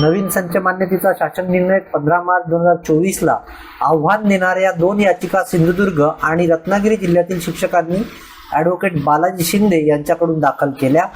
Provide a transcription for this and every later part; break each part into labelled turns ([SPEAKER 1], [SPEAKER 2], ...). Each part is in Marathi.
[SPEAKER 1] नवीन संच मान्यतेचा शासन निर्णय पंधरा मार्च दोन हजार चोवीसला आव्हान देणाऱ्या दोन याचिका सिंधुदुर्ग आणि रत्नागिरी जिल्ह्यातील शिक्षकांनी ॲडव्होकेट बालाजी शिंदे यांच्याकडून दाखल केल्या.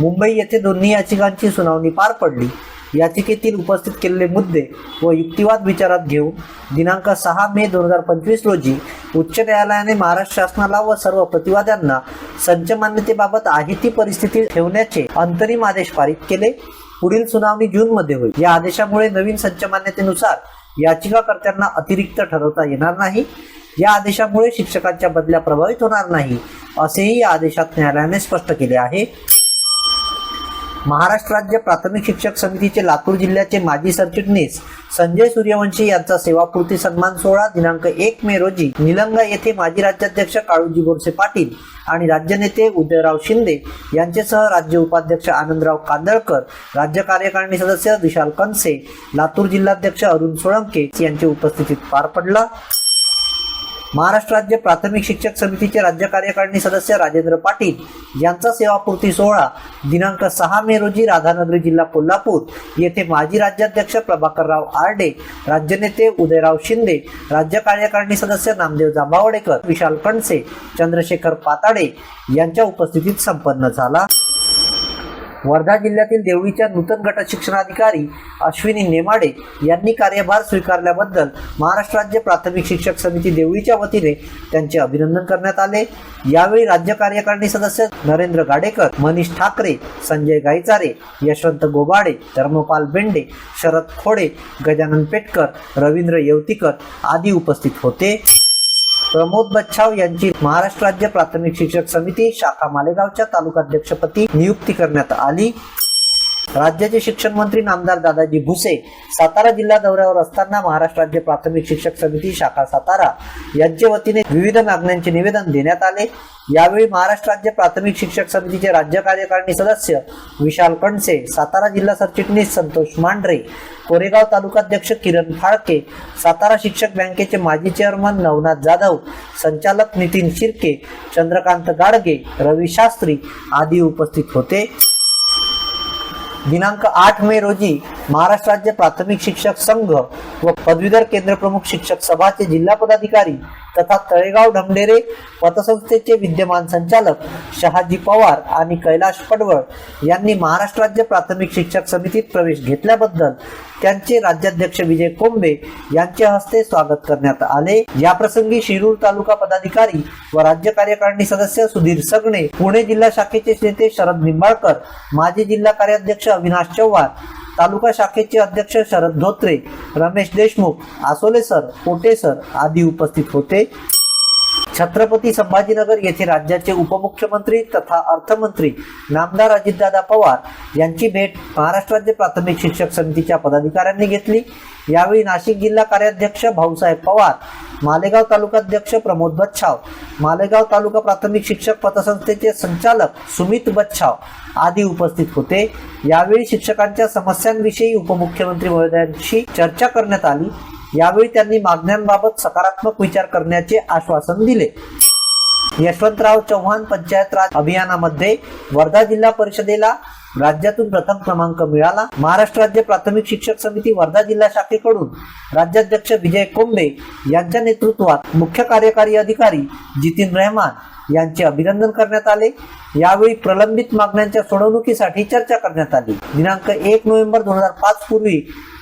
[SPEAKER 1] मुंबई येथे दोन्ही याचिकांची सुनावणी पार पडली. याचिकेतील उपस्थित केलेले मुद्दे व युक्तिवाद विचारात घेऊन दिनांक सहा मे दोन हजार पंचवीस रोजी उच्च न्यायालयाने महाराष्ट्र शासनाला व सर्व प्रतिवाद्यांना संच मान्यतेबाबत आहे ती परिस्थिती ठेवण्याचे अंतरिम आदेश पारित केले. पुढील सुनावणी जून मध्ये होईल. या आदेशामुळे नवीन संचमान्यतेनुसार याचिकाकर्त्यांना अतिरिक्त ठरवता येणार नाही. या आदेशामुळे शिक्षकांच्या बदल्या प्रभावित होणार नाही असेही या आदेशात न्यायालयाने स्पष्ट केले आहे. महाराष्ट्र राज्य प्राथमिक शिक्षक समितीचे लातूर जिल्ह्याचे माजी सरचिटणीस संजय सूर्यवंशी यांचा सेवापूर्ती सन्मान सोहळा दिनांक एक मे रोजी निलंगा येथे माजी राज्याध्यक्ष काळूजी गोडसे पाटील आणि राज्यनेते उदयराव शिंदे यांच्यासह राज्य उपाध्यक्ष आनंदराव कांदळकर राज्य कार्यकारिणी सदस्य विशाल कनसे लातूर जिल्हाध्यक्ष अरुण सोळंके यांच्या उपस्थितीत पार पडला. महाराष्ट्र राज्य प्राथमिक शिक्षक समितीचे राज्य कार्यकारिणी सदस्य राजेंद्र पाटील यांचा सेवापूर्ती सोहळा दिनांक सहा मे रोजी राधानगरी जिल्हा कोल्हापूर येथे माजी राज्याध्यक्ष प्रभाकरराव आरडे राज्यनेते उदयराव शिंदे राज्य कार्यकारिणी सदस्य नामदेव जांभावडेकर विशाल कणसे चंद्रशेखर पाताडे यांच्या उपस्थितीत संपन्न झाला. वर्धा जिल्ह्यातील देवळीच्या नूतन गट शिक्षणाधिकारी अश्विनी नेमाडे यांनी कार्यभार स्वीकारल्याबद्दल महाराष्ट्र राज्य प्राथमिक शिक्षक समिती देवळीच्या वतीने त्यांचे अभिनंदन करण्यात आले. यावेळी राज्य कार्यकारिणी सदस्य नरेंद्र गाडेकर मनीष ठाकरे संजय गायचारे यशवंत गोबाडे धर्मपाल बेंडे शरद खोडे गजानन पेटकर रवींद्र येवतीकर आदी उपस्थित होते. प्रमोद बच्छाव यांची महाराष्ट्र राज्य प्राथमिक शिक्षक समिती शाखा मालेगावच्या तालुकाध्यक्षपदी नियुक्ती करण्यात आली. राज्याचे शिक्षण मंत्री नामदार दादाजी भुसे सातारा जिल्हा दौऱ्यावर असताना महाराष्ट्र राज्य प्राथमिक शिक्षक समिती शाखा सातारा यांच्या वतीने विविध मागण्यांचे निवेदन देण्यात आले. यावेळी महाराष्ट्र राज्य प्राथमिक शिक्षक समितीचे राज्य कार्यकारिणी सदस्य विशाल कणसे सातारा जिल्हा सरचिटणीस संतोष मांढरे कोरेगाव तालुकाध्यक्ष किरण फाळके सातारा शिक्षक बँकेचे माजी चेअरमन नवनाथ जाधव संचालक नितीन शिर्के चंद्रकांत गाडगे रवी शास्त्री आदी उपस्थित होते. दिनांक आठ मे रोजी महाराष्ट्र राज्य प्राथमिक शिक्षक संघ व पदवीधर केंद्र प्रमुख शिक्षक सभाचे जिल्हा पदाधिकारी तथा तळेगाव ढमडेरे पतसंस्थेचे विद्यमान संचालक शहाजी पवार आणि कैलाश पडवळ यांनी महाराष्ट्र राज्य प्राथमिक शिक्षक समितीत प्रवेश घेतल्याबद्दल त्यांचे राज्याध्यक्ष विजय कोंबे यांच्या हस्ते स्वागत करण्यात आले. या प्रसंगी शिरूर तालुका पदाधिकारी व राज्य कार्यकारिणी सदस्य सुधीर सगणे पुणे जिल्हा शाखेचे नेते शरद निंबाळकर माजी जिल्हा कार्याध्यक्ष अविनाश चव्हाण तालुका शाखेचे अध्यक्ष शरद धोत्रे रमेश देशमुख आसोले सर कोटे सर आदी उपस्थित होते. छत्रपती संभाजीनगर येथे राज्याचे उपमुख्यमंत्री तथा अर्थमंत्री नामदार अजितदादा पवार यांची भेट महाराष्ट्र राज्य प्राथमिक शिक्षक समितीच्या पदाधिकाऱ्यांनी घेतली. यावेळी नाशिक जिल्हा कार्याध्यक्ष भाऊसाहेब पवार मालेगाव तालुकाध्यक्ष प्रमोद बच्छाव मालेगाव तालुका प्राथमिक शिक्षक पतसंस्थेचे संचालक सुमित बच्छाव आदी उपस्थित होते. यावेळी शिक्षकांच्या समस्यांविषयी उपमुख्यमंत्री महोदयांशी चर्चा करण्यात आली. यावेळी त्यांनी मागण्यांबाबत सकारात्मक विचार करण्याचे आश्वासन दिले. यशवंतराव चव्हाण पंचायत राज अभियानामध्ये वर्धा जिल्हा परिषदेला राज्यातून प्रथम क्रमांक मिळाला. महाराष्ट्र राज्य प्राथमिक शिक्षक समिती वर्धा जिल्हा शाखेकडून राज्याध्यक्ष विजय कोंबे यांच्या नेतृत्वात मुख्य कार्यकारी अधिकारी जितीन रहमान यांचे अभिनंदन करण्यात आले. यावेळी प्रलंबित मागण्यांच्या सोडवणुकीसाठी चर्चा करण्यात आली. दिनांक एक नोव्हेंबर दोन हजार पाच पूर्वी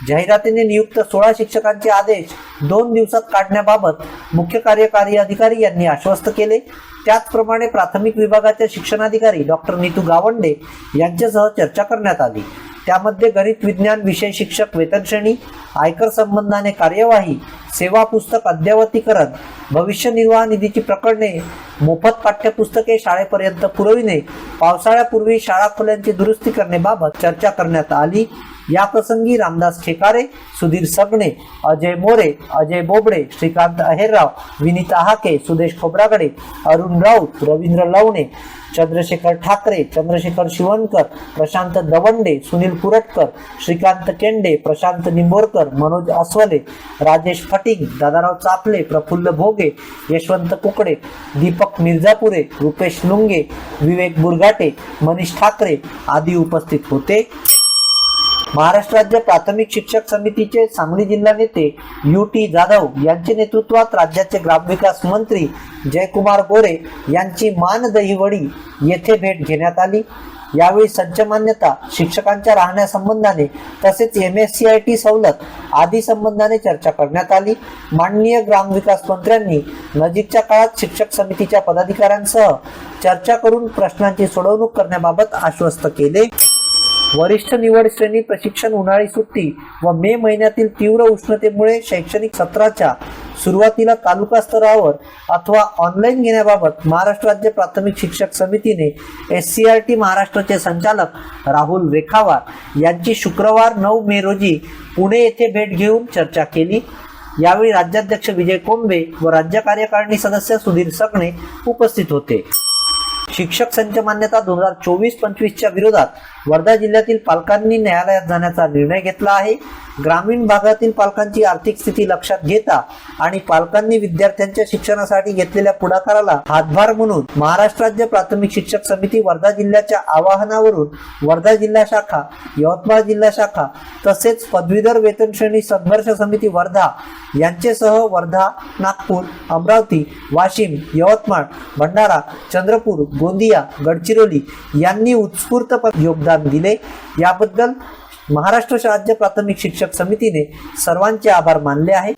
[SPEAKER 1] जाहिरातीने नियुक्त सोळा शिक्षकांचे आदेश दोन दिवसात काढण्याबाबत मुख्य कार्यकारी अधिकारी यांनी आश्वस्त केले. त्याचप्रमाणे प्राथमिक विभागाच्या शिक्षणाधिकारी डॉक्टर नीतू गावंडे यांच्यासह चर्चा करण्यात आली. त्यामध्ये गणित विज्ञान विषय शिक्षक वेतन श्रेणी आयकर संबंधाने कार्यवाही सेवा पुस्तक अद्ययावतीकरण भविष्य निर्वाह निधीची प्रकरणे मोफत पाठ्यपुस्तके शाळेपर्यंत पुरविणे पावसाळ्यापूर्वी शाळा खोल्यांची दुरुस्ती करण्याबाबत चर्चा करण्यात आली. या प्रसंगी रामदास ठेकारे सुधीर सगणे अजय मोरे अजय बोबडे श्रीकांत अहेरराव विनीता हाके सुदेश खोब्रागडे अरुण राऊत रवींद्र लवणे चंद्रशेखर ठाकरे चंद्रशेखर शिवणकर प्रशांत दवंडे सुनील कुरटकर श्रीकांत केंडे प्रशांत निंबोरकर मनोज अस्वले राजेश फटिंग दादाराव चापले प्रफुल्ल भोगे यशवंत कुकडे दीपक मिर्झापुरे रुपेश लुंगे विवेक बुरघाटे मनीष ठाकरे आदी उपस्थित होते. महाराष्ट्र राज्य प्राथमिक शिक्षक समितीचे सांगली जिल्हा नेते यू टी जाधव यांच्या नेतृत्वात राज्याचे ग्रामविकास मंत्री जयकुमार गोरे यांची मान दहिवडी येथे भेट घेण्यात आली. यावेळी संच मान्यता शिक्षकांच्या राहण्यासंबंधाने तसेच M S C I T सवलत आदी संबंधाने चर्चा करण्यात आली. माननीय ग्रामविकास मंत्र्यांनी नजीकच्या काळात शिक्षक समितीच्या पदाधिकाऱ्यांसह चर्चा करून प्रश्नांची सोडवणूक करण्याबाबत आश्वस्त केले. वरिष्ठ निवड श्रेणी प्रशिक्षण उन्हाळी सुट्टी व मे महिन्यातील तीव्र उष्णतेमुळे शैक्षणिक सत्राच्या सुरुवातीला तालुका स्तरावर अथवा ऑनलाईन घेण्याबाबत महाराष्ट्र राज्य प्राथमिक शिक्षक समितीने एस सी आर टी महाराष्ट्राचे संचालक राहुल रेखावार यांची शुक्रवार नऊ मे रोजी पुणे येथे भेट घेऊन चर्चा केली. यावेळी राज्याध्यक्ष विजय कोंबे व राज्य कार्यकारिणी सदस्य सुधीर सकणे उपस्थित होते. शिक्षक संच मान्यता दोन हजार चोवीस पंचवीसच्या विरोधात वर्धा जिल्ह्यातील पालकांनी न्यायालयात जाण्याचा निर्णय घेतला आहे. ग्रामीण भागातील पालकांची आर्थिक स्थिती लक्षात घेता आणि पालकांनी विद्यार्थ्यांच्या शिक्षणासाठी घेतलेल्या पुढाकाराला हातभार म्हणून महाराष्ट्र राज्य प्राथमिक शिक्षक समिती वर्धा जिल्ह्याच्या आवाहनावरून वर्धा जिल्हा शाखा यवतमाळ जिल्हा शाखा तसेच पदवीधर वेतन श्रेणी संघर्ष समिती वर्धा यांचेसह वर्धा नागपूर अमरावती वाशिम यवतमाळ भंडारा चंद्रपूर गोंदिया गडचिरोली यांनी उत्स्फूर्त योगदान दिले. याबद्दल महाराष्ट्र राज्य प्राथमिक शिक्षक समितीने सर्वांचे आभार मानले आहे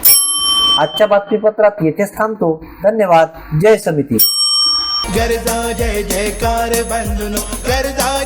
[SPEAKER 1] आजच्या बातमीपत्रात येथेच थांबतो. धन्यवाद. जय समिती.
[SPEAKER 2] गरजा जय जयकार बंधुनो गरजा